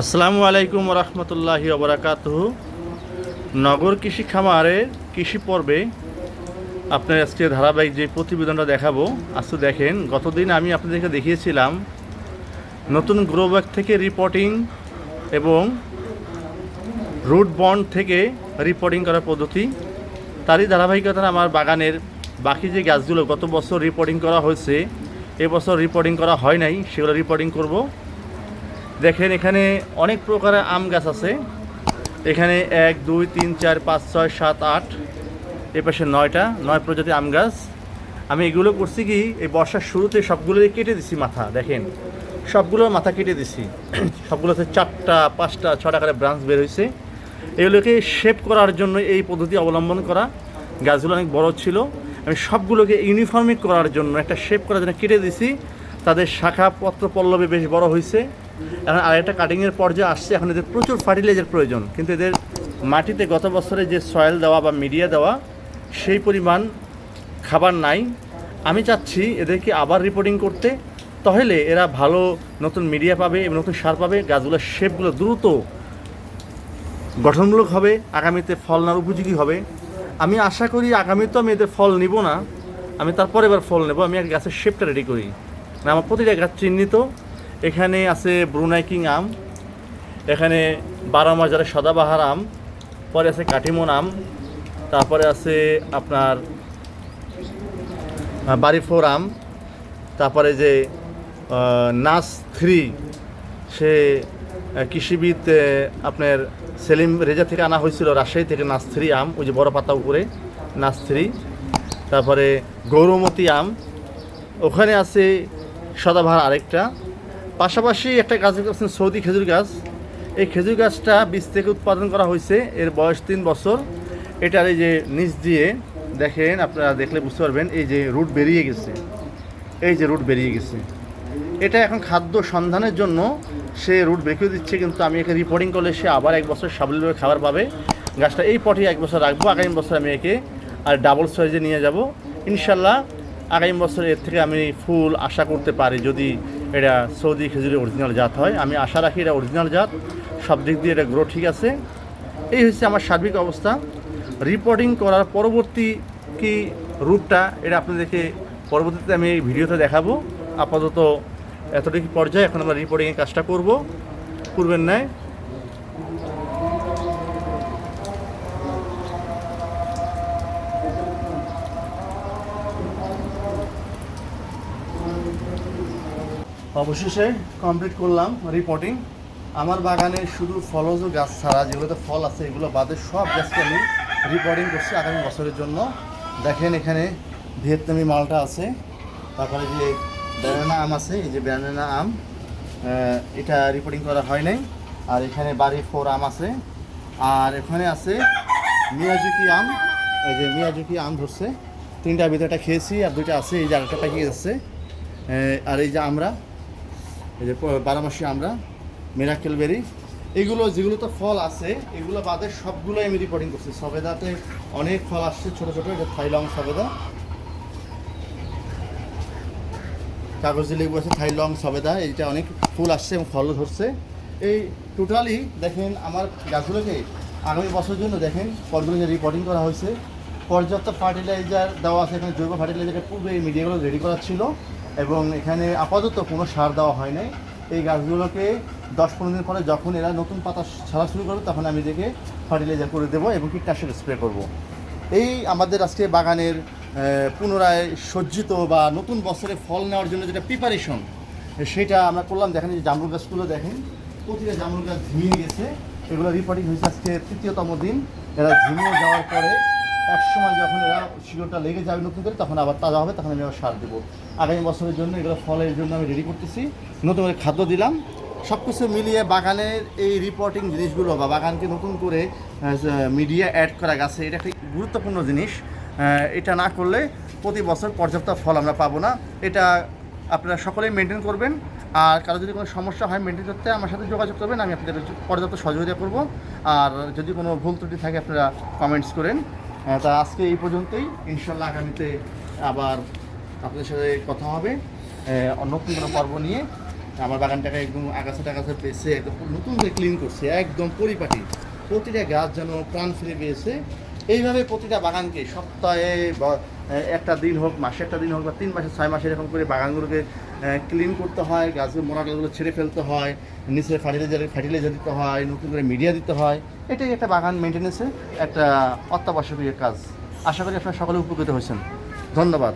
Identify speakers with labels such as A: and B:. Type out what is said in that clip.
A: আসসালামু আলাইকুম রহমতুল্লাহি ওবরাকাতুহ। নগর কৃষি খামারে কৃষি পর্বে আপনার আজকে ধারাবাহিক যে প্রতিবেদনটা দেখাবো আজকে দেখেন, গতদিন আমি আপনাদেরকে দেখিয়েছিলাম নতুন গ্রো ব্যাগ থেকে রিপোর্টিং এবং রুট বন্ড থেকে রিপোর্টিং করার পদ্ধতি। তারই ধারাবাহিকতা আমার বাগানের বাকি যে গাছগুলো গত বছর রিপোর্টিং করা হয়েছে এবছর রিপোর্টিং করা হয় নাই, সেগুলো রিপোর্টিং করব। দেখেন, এখানে অনেক প্রকারের আম গাছ আছে। এখানে এক, দুই, তিন, চার, পাঁচ, ছয়, সাত, আট, এ পাশে নয়টা, নয় প্রজাতি আম গাছ। আমি এগুলো করছি কি, এই বর্ষার শুরুতে সবগুলোই কেটে দিছি মাথা, দেখেন। সবগুলোর মাথা কেটে দিছি। সবগুলোতে চারটা, পাঁচটা, ছটা করে ব্রাঞ্চ বের হয়েছে এগুলোকে শেপ করার জন্য এই পদ্ধতি অবলম্বন করা। গাছগুলো অনেক বড় ছিল। আমি সবগুলোকে ইউনিফর্মিক করার জন্য, একটা শেপ করার জন্য কেটে দিছি। তাদের শাখা পত্র পল্লবে বেশ বড় হয়েছে এখন আরেকটা কাটিংয়ের পর্যায়ে আসছে। এখন এদের প্রচুর ফার্টিলাইজার প্রয়োজন। কিন্তু এদের মাটিতে গত বছরে যে সয়েল দেওয়া বা মিডিয়া দেওয়া, সেই পরিমাণ খাবার নাই। আমি চাচ্ছি এদেরকে আবার রিপোর্টিং করতে। তাহলে এরা ভালো নতুন মিডিয়া পাবে এবং নতুন সার পাবে, গাছগুলোর শেপগুলো দ্রুত গঠনমূলক হবে, আগামীতে ফল নেওয়ার উপযোগী হবে। আমি আশা করি আগামীতে আমি এদের ফল নিব না। আমি তারপরে এবার ফল নেব। আমি এক গাছের শেপটা রেডি করি। না আমার প্রতিটা গাছ চিহ্নিত। এখানে আছে ব্রুনাই কিং আম এখানে বারো মাজারের সদাবাহার আম পরে আছে কাটিমন আম তারপরে আছে আপনার আহ, বাড়ি ফোর আম তারপরে যে নাস থ্রি সে কৃষিবিদ আপনার সেলিম রেজা থেকে আনা হয়েছিল রাজশাহী থেকে নাস থ্রি আম ওই যে বড় পাতা উপরে নাস থ্রি তারপরে গৌরমতী আম ওখানে আছে সদাভার আরেকটা পাশাপাশি একটা গাছ দেখতে পাচ্ছেন, সৌদি খেজুর গাছ। এই খেজুর গাছটা বীজ থেকে উৎপাদন করা হয়েছে। এর বয়স তিন বছর। এটার এই যে নিচ দিয়ে দেখেন, আপনারা দেখলে বুঝতে পারবেন, এই যে রুট বেরিয়ে গেছে। এই যে রুট বেরিয়ে গেছে। এটা এখন খাদ্য সন্ধানের জন্য সে রুট বেঁকে দিচ্ছে, কিন্তু আমি একে রিপোর্টিং করলে সে আবার এক বছর সাবলীলভাবে খাবার পাবে। গাছটা এই পটে এক বছর রাখব, আগামী বছর আমি একে আর ডাবল সাইজে নিয়ে যাব। ইনশাল্লাহ আগামী বছর এর থেকে আমি ফুল আশা করতে পারি, যদি এটা সৌদি খেজুরি অরিজিনাল জাত হয়। আমি আশা রাখি এটা অরিজিনাল জাত। সব দিক দিয়ে এটা গ্রো ঠিক আছে। এই হচ্ছে আমার সার্বিক অবস্থা। রিপোর্টিং করার পরবর্তী কি রূপটা, এটা আপনাদেরকে পরবর্তীতে আমি এই ভিডিওতে দেখাবো। আপাতত এতটুকু পর্যায়ে এখন আমরা রিপোর্টিংয়ের কাজটা করব। করবেন ন্যায়। অবশেষে কমপ্লিট করলাম রিপোর্টিং আমার বাগানে শুধু ফলজ গাছ ছাড়া যেগুলোতে ফল আছে, এগুলো বাদে সব গাছকে আমি রিপোর্টিং করছি আগামী বছরের জন্য। দেখেন এখানে ভিয়েতনামি মালটা আছে, তারপরে যে ব্যানানা আম আছে, এই যে ব্যানানা আম এটা রিপোর্টিং করা হয় নাই। আর এখানে বাড়ি ফোর আম আছে। আর এখানে আছে মিয়াজুকি আম, এই যে মিয়াজুকি আম ধরছে। তিনটার ভিতরে খেয়েছি, আর দুইটা আছে, এই যে আরেকটা পাকিয়ে যাচ্ছে। আর এই যে আমরা এই যে বারোমাসি আমরা মেরাকেল বেরি এগুলো যেগুলো তো ফল আছে, এগুলো বাদে সবগুলো আমি রিপোর্টিং করছি। সবেদাতে অনেক ফল আসছে ছোট ছোট এটা থাইলং সবেদা। কাগজি লেবু আছে থাইলং সবেদা, এইটা অনেক ফুল আসছে এবং ফলও ধরছে। এই টোটালি দেখেন, আমার গাছগুলোকে আগামী বছরের জন্য দেখেন ফলগুলো যে রিপোর্টিং করা হয়েছে। পর্যাপ্ত ফার্টিলাইজার দেওয়া আছে, এখানে জৈব ফার্টিলাইজারের পূর্বে এই মিডিয়াগুলো রেডি করা ছিল। এবং এখানে আপাতত কোনো সার দেওয়া হয় নাই। এই গাছগুলোকে দশ পনেরো দিন পরে যখন এরা নতুন পাতা ছাড়া শুরু করবে, তখন আমি দেখে ফার্টিলাইজার করে দেবো এবং কীটনাশক স্প্রে করব। এই আমাদের আজকে বাগানের পুনরায় সজ্জিত বা নতুন বছরে ফল নেওয়ার জন্য যেটা প্রিপারেশন সেটা আমরা করলাম। দেখেন যে জামরুল গাছগুলো দেখেন, প্রতিটা জামরুল গাছ ঝিমিয়ে গেছে। এগুলো রিপোর্টিং হয়েছে আজকে তৃতীয়তম দিন। এরা ঝিমিয়ে যাওয়ার পরে এক সময় যখন এরা শিলোটা লেগে যাবে নতুন করে, তখন আবার তাজা হবে, তখন আমি আবার সার দেবো। আগামী বছরের জন্য এগুলো ফলের জন্য আমি রেডি করতেছি। নতুন করে খাদ্য দিলাম। সব কিছু মিলিয়ে বাগানের এই রিপোর্টিং জিনিসগুলো বা বাগানকে নতুন করে মিডিয়া অ্যাড করা গাছে, এটা একটা গুরুত্বপূর্ণ জিনিস। এটা না করলে প্রতি বছর পর্যাপ্ত ফল আমরা পাবো না। এটা আপনারা সকলেই মেনটেন করবেন। আর কারও যদি কোনো সমস্যা হয় মেনটেন করতে আমার সাথে যোগাযোগ করবেন, আমি আপনাদের পর্যাপ্ত সহযোগিতা করব। আর যদি কোনো ভুল ত্রুটি থাকে, আপনারা কমেন্টস করেন। আহ, তা আজকে এই পর্যন্তই। ইনশাল্লাহ আগামীতে আবার আপনাদের সাথে কথা হবে। নতুন কোনো পর্ব নিয়ে। আমার বাগানটাকে একদম আগাছা টাগাছা পেয়েছে একদম নতুন করে ক্লিন করছে একদম পরিপাটি। প্রতিটা গাছ যেন প্রাণ ফিরে পেয়েছে। এইভাবে প্রতিটা বাগানকে সপ্তাহে একটা দিন হোক, মাসে একটা দিন হোক বা তিন মাসে, ছয় মাসে এরকম করে বাগানগুলোকে ক্লিন করতে হয় গাছের মোড়া গাছগুলো ছেড়ে ফেলতে হয়, নিচে ফার্টিলাইজার ফার্টিলাইজার দিতে হয়, নতুন করে মিডিয়া দিতে হয়। এটাই একটা বাগান মেনটেন্যান্সের একটা অত্যাবশ্যকীয় কাজ। আশা করি আপনারা সকলে উপকৃত হয়েছেন। ধন্যবাদ।